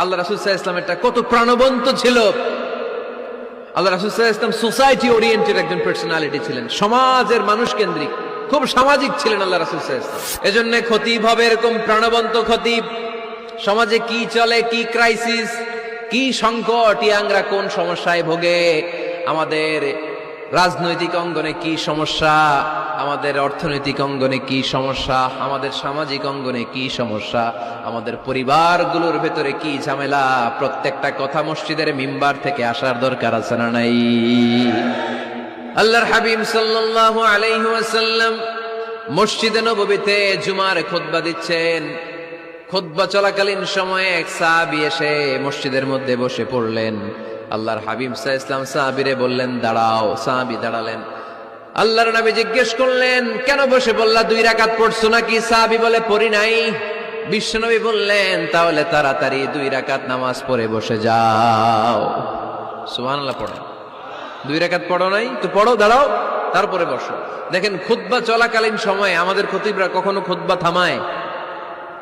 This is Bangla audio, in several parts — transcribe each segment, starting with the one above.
আল্লাহ রাসুল ইসলামেরটা কত প্রাণবন্ত ছিল। আল্লাহ রাসুল ইসলাম সোসাইটি ওরিয়েন্টেড একজন পার্সোনালিটি ছিলেন। সমাজের মানুষ কেন্দ্রিক। খুব সামাজিক ছিলেন আল্লাহ রাসুল ইসলাম এজন্য খতিব হবে এরকম প্রাণবন্ত খতিব। সমাজে কি চলে, কি ক্রাইসিস কি সংকট, ইয়াংরা কোন সমস্যায় ভোগে? আমাদের রাজনৈতিক অঙ্গনে কি সমস্যা? আমাদের অর্থনৈতিক অঙ্গনে কি সমস্যা? আমাদের সামাজিক অঙ্গনে কি সমস্যা? আমাদের পরিবারগুলোর ভেতরে কি ঝামেলা? প্রত্যেকটা কথা মসজিদের মিম্বার থেকে আসার দরকার আছে না নাই? আল্লাহর হাবিব সাল্লাল্লাহু আলাইহি ওয়াসাল্লাম মসজিদে নববীতে জুমার খুতবা দিচ্ছেন। খুতবা চলাকালীন সময়ে এক সাহাবী এসে মসজিদের মধ্যে বসে পড়লেন। আল্লাহর হাবিব সাহ ইসলাম সাহাবিরে বললেন, দাঁড়াও, সাহাবি দাঁড়ালেন। আল্লাহর নবী জিজ্ঞেস করলেন, কেন বসে বললা দুই রাকাত পড়ছো নাকি? সাহাবি বলে, পড়ি নাই। বিশ্বনবী বললেন, তাহলে তাড়াতাড়ি দুই রাকাত নামাজ পড়ে বসে যাও। সুবহানাল্লাহ, পড়ো। দুই রাকাত পড়ো নাই? তো পড়ো, দাঁড়াও, তারপরে বসো। দেখেন, খুতবা চলাকালীন সময়ে আমাদের খতিবরা কখনো খুতবা থামায়।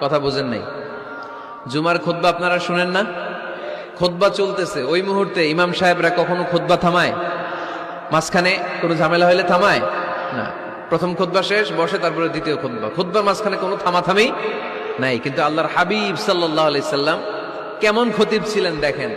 কথা বুঝেন নাই? জুমার খুতবা আপনারা শুনেন না? খুতবা চলতেছে। ওই মুহূর্তে ইমাম সাহেবরা কখনো খোদবা থামায়? মাঝখানে কোনো ঝামেলা হলে থামায়? না। প্রথম খোদবা শেষ, বসে, তারপরে দ্বিতীয় খুতবা। খুতবার মাঝখানে কোনো থামাথামি নাই। কিন্তু আল্লাহর হাবিব সাল্লাহ আলাইসাল্লাম কেমন খতিব ছিলেন দেখেন।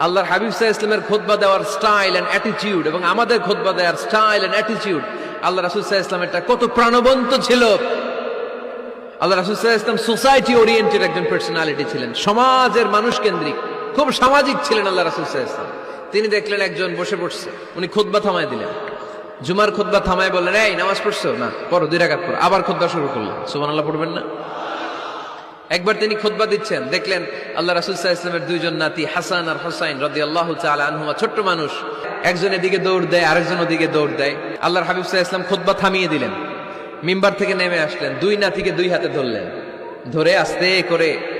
আল্লাহর হাবিব সাহা ইসলামের খোদবা দেওয়ার স্টাইল অ্যান্ড অ্যাটিটিউড এবং আমাদের খোদবা দেওয়ার স্টাইল অ্যান্ড অ্যাটিটিউড আল্লাহ রাসুল সাহা ইসলামেরটা কত প্রাণবন্ত ছিল। আল্লাহ রাসুল সাহা ইসলাম সোসাইটি ওরিয়েন্টেড একজন পার্সোনালিটি ছিলেন। সমাজের মানুষ কেন্দ্রিক খুব সামাজিক ছিলেন আল্লাহ রাসুল তিনি দেখলেন একজন বসে পড়ছে। উনি খুতবা থামায় দিলেন। জুমার খুতবা থামায় বললেন, এই, নামাজ পড়ছো? না, পড়ো, দুই রাকাত পড়ো। আবার খুতবা শুরু করলেন। সুমান আল্লাহ পড়বেন না? একবার তিনি খুতবা দিচ্ছেন। দেখলেন আল্লাহ রাসুল ইসলামের দুইজন নাতি, হাসান আর হোসাইন রদি আল্লাহ আনহুমা, ছোট্ট মানুষ। একজন এদিকে দৌড় দেয়, আরেকজন ওদিকে দৌড় দেয়। আল্লাহর হাবিব সাহা ইসলাম খুতবা থামিয়ে দিলেন। মিম্বার থেকে নেমে আসলেন। দুই নাতিকে দুই হাতে ধরলেন। ধরে আস্তে করে